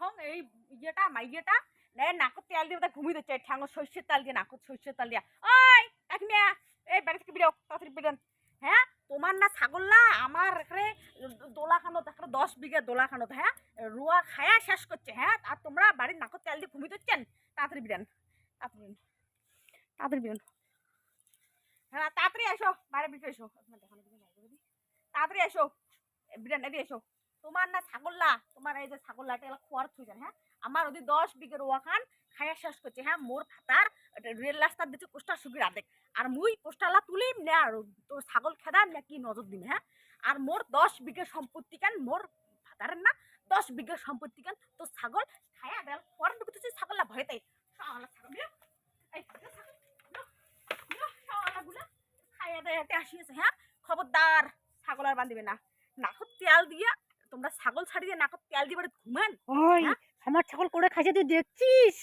এখন এই ইয়েটা মাইয়েটা নাকত তেল দিয়ে বোধহয় ঘুমিয়ে দিচ্ছে। ঠ্যাঙ্গ সর্ষের তেল দিয়ে, নাকত সর্ষের তেল দিয়ে। ওই কাকিমিয়া এই বাড়ি থেকে বেরো, তাড়াতাড়ি বেরোন হ্যাঁ তোমার না ছাগল না আমার এখানে দোলা খানো এখানে দশ বিঘা দোলা খানো হ্যাঁ? রুয়া খায়া শেষ করছে হ্যাঁ? আর তোমরা বাড়ির নাকত তেল দিয়ে ঘুমিয়ে দিচ্ছেন? তাড়াতাড়ি বেরোন, তাড়াতাড়ি তাড়াতাড়ি বেরোন। হ্যাঁ তাড়াতাড়ি এসো, বাইরে বিকে এসো। তাড়াতাড়ি এসো এদিকে এসো। তোমার না ছাগল্লা? তোমার এই যে ছাগল্লা এটা খোয়ার থুই হ্যাঁ? আমার ওদি দশ বিঘের ওয়াখান খাইয়া শেষ করছে হ্যাঁ? মোর খাতার রেল রাস্তার দিচ্ছে পোস্টার সুগির আদেক আর মুই পোস্টারলা তুলিম নে আর তোর ছাগল খেদাম না কি নজর দিম হ্যাঁ? আর মোর দশ বিঘে সম্পত্তি কেন, মোর ভাতারের না, দশ বিঘে সম্পত্তি কেন, তোর ছাগল খায়া দেল খোয়ার ঢুকতেছি ছাগল্লা ভয়তে তাই খাইয়া দেয়াতে আসিয়েছে হ্যাঁ? খবরদার, ছাগল আর বান্ধিবে না। নাকত তেল দিয়া তোমরা ছাগল ছাড়ি দিয়ে নাকত তেল দিয়ে বাড়ি ঘুমেন ওই হ্যাঁ? আমার ছাগল করে খাইছে তুই দেখছিস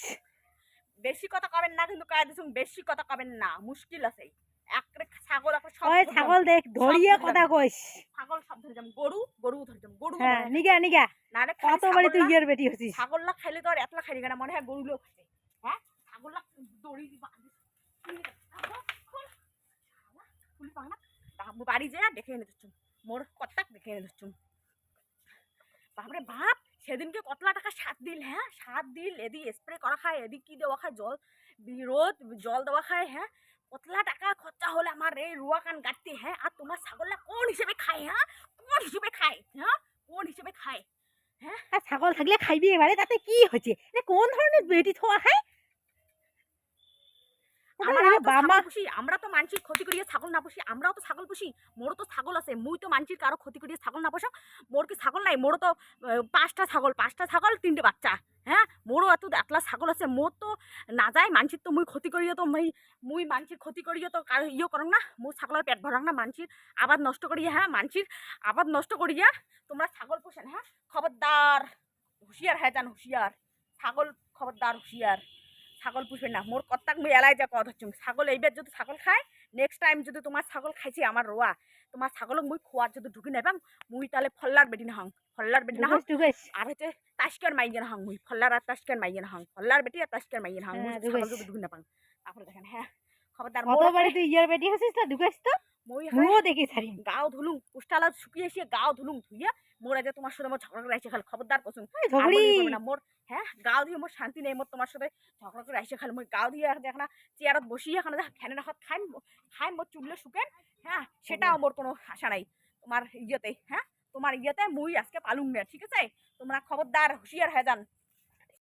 বেশি কথা কবেন না কিন্তু কায় দিছুন বেশি কথা কবেন না মুশকিল আছে একরে ছাগল একটা সব ওই ছাগল দেখ ধরিয়ে কথা। কইস ছাগল সব ধরে যাম গরু গরু ধরে যাম গরু হ্যাঁ নিগা নিগা নারে কত বাড়ি তুই ইয়ের বেটি হচ্ছিস ছাগললা খাইলে তো আর এতলা খাইলি না মনে হয় গরু লোক হ্যাঁ ছাগললা দড়ি দিবা বাড়ি যে দেখে এনে দিচ্ছুম মোর কত্তাক দেখে এনে দিচ্ছুম বাপরে বাপ! সেদিনকে কতলা টাকা সাত দিল হ্যাঁ? সাত দিল এদি স্প্রে করা খায় এদি কি দেওয়া খায়? জল, বিরোধ, জল দেওয়া খায় হ্যাঁ? কতলা টাকা খরচা হলে আমার এই রুয়া কান গাড়তে হ্যাঁ? আর তোমার ছাগলটা কোন হিসেবে খায় হ্যাঁ? কোন হিসেবে খায় হ্যাঁ? কোন হিসেবে খায় হ্যাঁ? ছাগল থাকলে খাইবি এবারে, তাতে কি হচ্ছে? কোন ধরনের বেটি থোয়া খায় আমরা তো বাবা পুষি আমরা তো মানসির ক্ষতি করিয়ে ছাগল না পুষি আমরাও তো ছাগল পুষি মোরও তো ছাগল আছে মুই তো মানসির কারও ক্ষতি করিয়ে ছাগল না পোষাক মোর কি ছাগল নাই মোরও তো পাঁচটা ছাগল পাঁচটা ছাগল তিনটে বাচ্চা হ্যাঁ মোরও এত একলা ছাগল আছে মোর তো না যায় মানসির তো মুই ক্ষতি করিয়ে তো মুই মুই মানসির ক্ষতি করিয়ে তো কারও ইয়ে করং না মোর ছাগলের পেট ভরাং না মানসির আবাদ নষ্ট করিয়ে হ্যাঁ মানসির আবাদ নষ্ট করিয়া তোমরা ছাগল পোষেন হ্যাঁ খবরদার হুঁশিয়ার হ্যাঁ জান হুঁশিয়ার ছাগল খবরদার হুঁশিয়ার। ছাগল পুষবে না। মোর কত্তাক মুই এলাই যা কথা হচ্ছে ছাগল এইবার যদি ছাগল খায় নেক্সট টাইম যদি তোমার ছাগল খাইছি আমার রোয়া তোমার ছাগলক মুই খোয়ার যদি ঢুকি নেবাম মুই তাহলে ফল্লার বেটি না হং ফল্লার বেটি না হং আর হচ্ছে তাস্কের মাইয়ে না হং মুই। ফল্লার আর তাস্কের মাইয়ে না হং ফল্লার বেটি আর তাস্কের মাইয়ে না হং মুই হ্যাঁ, ছাগল। যদি ঢুকি না পাং তারপরে দেখেন হ্যাঁ খবরদার মোর বাড়িতে ইয়ার বেটি হইছিস তো ঢুকাইছ তো? মুও দেখি ছাড়ি গাও ধুলুং পুষ্টালা শুকিয়ে এসে গাও ধুলুং ধুইয়া মোর আজ তোমার সাথে ঝগড়া করে খালি। খবরদার পছন্দ না মোর হ্যাঁ গাও দিয়ে মোর শান্তি নেই মোর তোমার সাথে ঝগড়া করে আসে খালি। মই গাও দিয়ে এখন চেয়ারত বসিয়ে এখন ফ্যানের হাত খাই খাই মোর চুলে শুকেন হ্যাঁ সেটাও মোর কোনো আশা নাই। তোমার ইয়েতে হ্যাঁ তোমার ইয়েতে মুই আজকে পালুং না ঠিক আছে? তোমরা খবরদার হুঁশিয়ার হয়ে যান